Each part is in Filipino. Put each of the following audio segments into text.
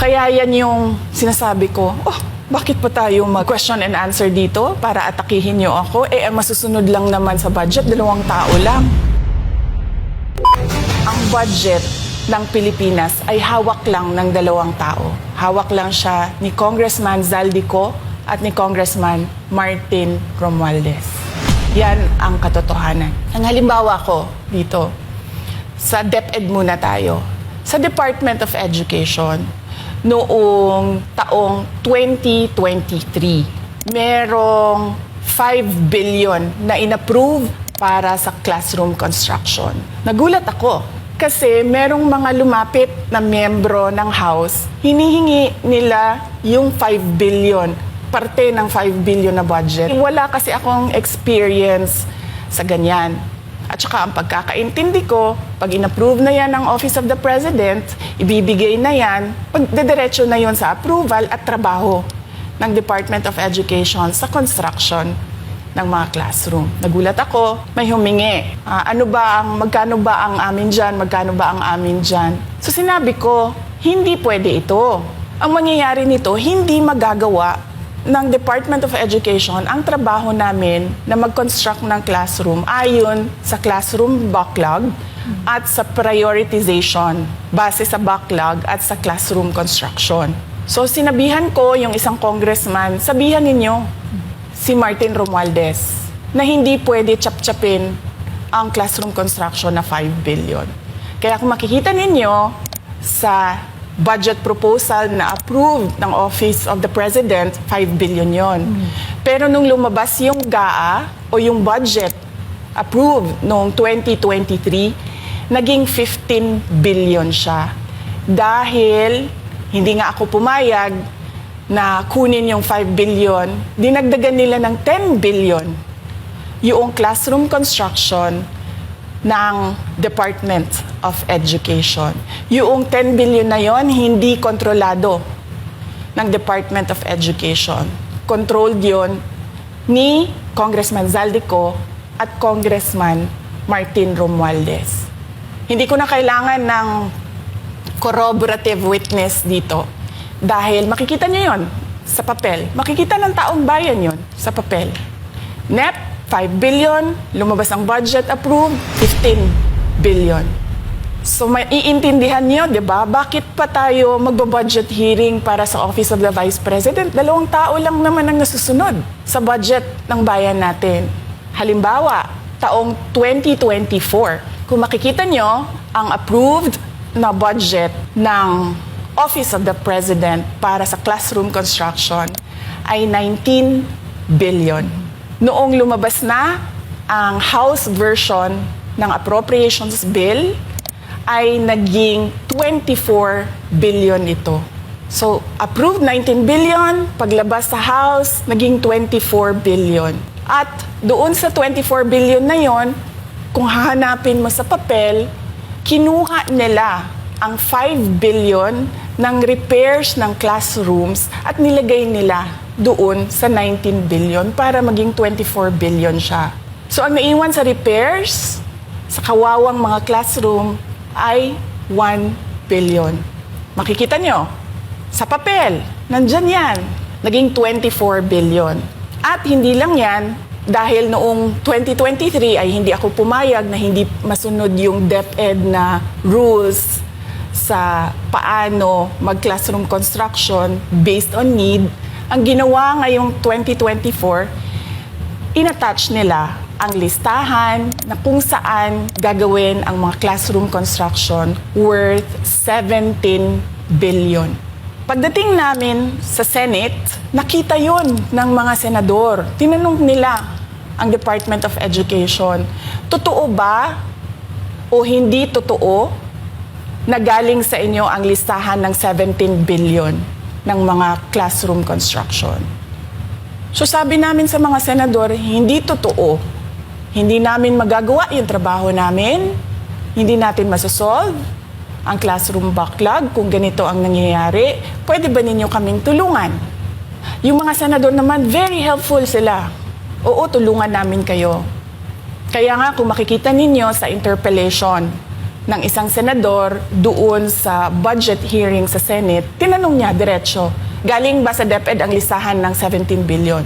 Kaya yan yung sinasabi ko, oh, bakit pa tayo mag-question and answer dito para atakihin niyo ako? Eh, masusunod lang naman sa budget, dalawang tao lang. Ang budget ng Pilipinas ay hawak lang ng dalawang tao. Hawak lang siya ni Congressman Zaldico at ni Congressman Martin Romualdez. Yan ang katotohanan. Ang halimbawa ko dito, sa DepEd muna tayo. Sa Department of Education, noong taong 2023, merong 5 billion na inapprove para sa classroom construction. Nagulat ako kasi merong mga lumapit na miyembro ng House, hinihingi nila yung 5 billion, parte ng 5 billion na budget. Wala kasi akong experience sa ganyan. At saka ang pagkakaintindi ko, pag inapprove na yan ng Office of the President, ibibigay na yan, pagdediretso na yon sa approval at trabaho ng Department of Education sa construction ng mga classroom. Nagulat ako, may humingi. Ah, ano ba ang, magkano ba ang amin dyan, magkano ba ang amin dyan? So sinabi ko, hindi pwede ito. Ang mangyayari nito, hindi magagawa ng Department of Education ang trabaho namin na mag-construct ng classroom ayon sa classroom backlog at sa prioritization base sa backlog at sa classroom construction. So sinabihan ko yung isang congressman, sabihan ninyo si Martin Romualdez na hindi pwede chap-chapin ang classroom construction na 5 billion. Kaya kung makikita ninyo sa budget proposal na approved ng Office of the President, 5 billion yon. Pero nung lumabas yung GAA o yung budget approved noong 2023, naging 15 billion siya. Dahil hindi nga ako pumayag na kunin yung 5 billion, dinagdagan nila ng 10 billion yung classroom construction ng Department of Education. Yung 10 billion na yon hindi kontrolado ng Department of Education. Controlled yon ni Congressman Zaldico at Congressman Martin Romualdez. Hindi ko na kailangan ng corroborative witness dito dahil makikita niyo yon sa papel. Makikita ng taong bayan yon sa papel. NEP 5 billion, lumabas ang budget approved, 15 billion. So maiintindihan niyo, 'di ba? Bakit pa tayo magbo-budget hearing para sa Office of the Vice President? Dalawang tao lang naman ang nasusunod sa budget ng bayan natin. Halimbawa, taong 2024, kung makikita niyo, ang approved na budget ng Office of the President para sa classroom construction ay 19 billion. Noong lumabas na ang House version ng Appropriations Bill, ay naging 24 billion ito. So, approved 19 billion, paglabas sa House, naging 24 billion. At doon sa 24 billion na yon, kung hahanapin mo sa papel, kinuha nila ang 5 billion ng repairs ng classrooms at nilagay nila doon sa 19 billion para maging 24 billion siya. So ang naiwan sa repairs, sa kawawang mga classroom, ay 1 billion. Makikita nyo, sa papel, nandyan yan, naging 24 billion. At hindi lang yan, dahil noong 2023 ay hindi ako pumayag na hindi masunod yung DepEd na rules sa paano mag-classroom construction based on need, ang ginawa ngayong 2024, inattach nila ang listahan na kung saan gagawin ang mga classroom construction worth 17 billion. Pagdating namin sa Senate, nakita yon ng mga senador. Tinanong nila ang Department of Education, totoo ba o hindi totoo na galing sa inyo ang listahan ng 17 billion ng mga classroom construction. So sabi namin sa mga senador, hindi totoo. Hindi namin magagawa yung trabaho namin. Hindi natin masosolve ang classroom backlog kung ganito ang nangyayari. Pwede ba ninyo kaming tulungan? Yung mga senador naman, very helpful sila. Oo, tulungan namin kayo. Kaya nga, kung makikita ninyo sa interpellation ng isang senador doon sa budget hearing sa Senate, tinanong niya diretso, galing ba sa DepEd ang listahan ng 17 billion?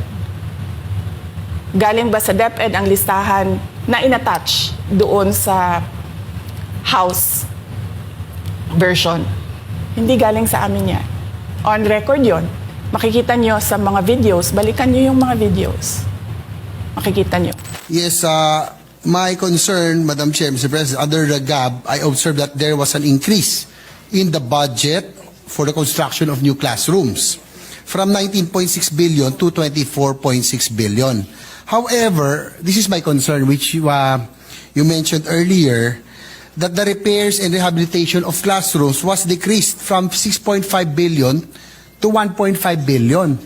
Galing ba sa DepEd ang listahan na inattach doon sa House version? Hindi galing sa amin yan. On record yon. Makikita nyo sa mga videos, balikan nyo yung mga videos. Makikita nyo. Yes, uh, my concern, Madam Chair, Mr. President, under the GAB, I observed that there was an increase in the budget for the construction of new classrooms from 19.6 billion to 24.6 billion. However, this is my concern, which you, uh, you mentioned earlier, that the repairs and rehabilitation of classrooms was decreased from 6.5 billion to 1.5 billion.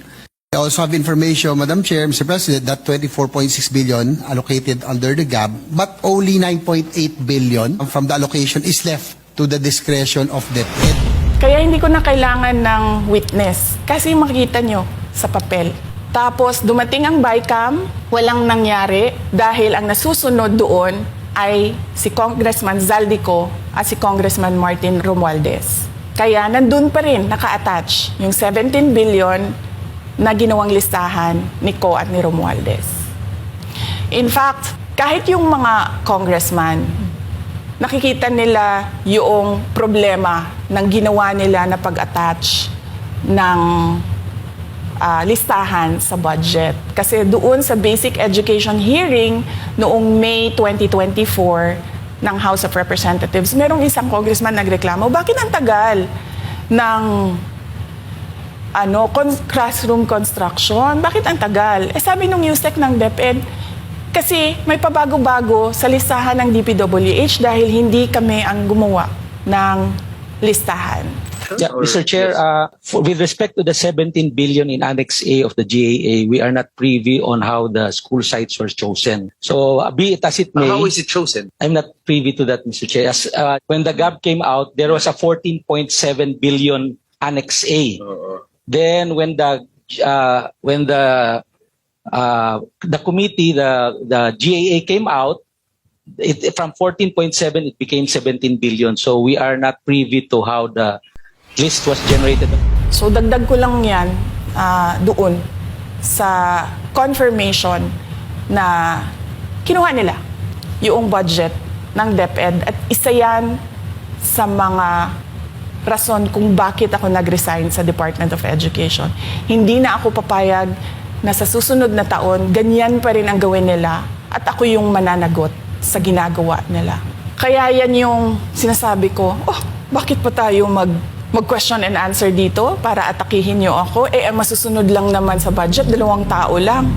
I also have information, Madam Chair, Mr. President, that 24.6 billion allocated under the GAB, but only 9.8 billion from the allocation is left to the discretion of DepEd. Kaya hindi ko na kailangan ng witness kasi makikita nyo sa papel. Tapos dumating ang BICAM, walang nangyari dahil ang nasusunod doon ay si Congressman Zaldico at si Congressman Martin Romualdez. Kaya nandun pa rin naka-attach yung 17 billion na ginawang listahan ni Co at ni Romualdez. In fact, kahit yung mga congressman, nakikita nila yung problema ng ginawa nila na pag-attach ng ah, listahan sa budget. Kasi doon sa basic education hearing noong May 2024 ng House of Representatives, merong isang congressman nagreklamo, bakit ang tagal ng ano, con- classroom construction. Bakit ang tagal? Eh sabi nung USEC ng DepEd, kasi may pabago-bago sa listahan ng DPWH dahil hindi kami ang gumawa ng listahan. Yeah, Mr. Chair, uh, for, with respect to the 17 billion in Annex A of the GAA, we are not privy on how the school sites were chosen. So, uh, be it as it may, How is it chosen? I'm not privy to that, Mr. Chair. As, uh, when the GAB came out, there was a 14.7 billion Annex A. Oo. Then when the uh, when the uh, the committee the the GAA came out, it from 14.7 it became 17 billion. So we are not privy to how the list was generated. So dagdag ko lang yan ah, doon sa confirmation na kinuha nila yung budget ng DepEd at isa yan sa mga rason kung bakit ako nag-resign sa Department of Education. Hindi na ako papayag na sa susunod na taon, ganyan pa rin ang gawin nila at ako yung mananagot sa ginagawa nila. Kaya yan yung sinasabi ko, oh, bakit pa tayo mag mag-question and answer dito para atakihin niyo ako? Eh, ang masusunod lang naman sa budget, dalawang tao lang.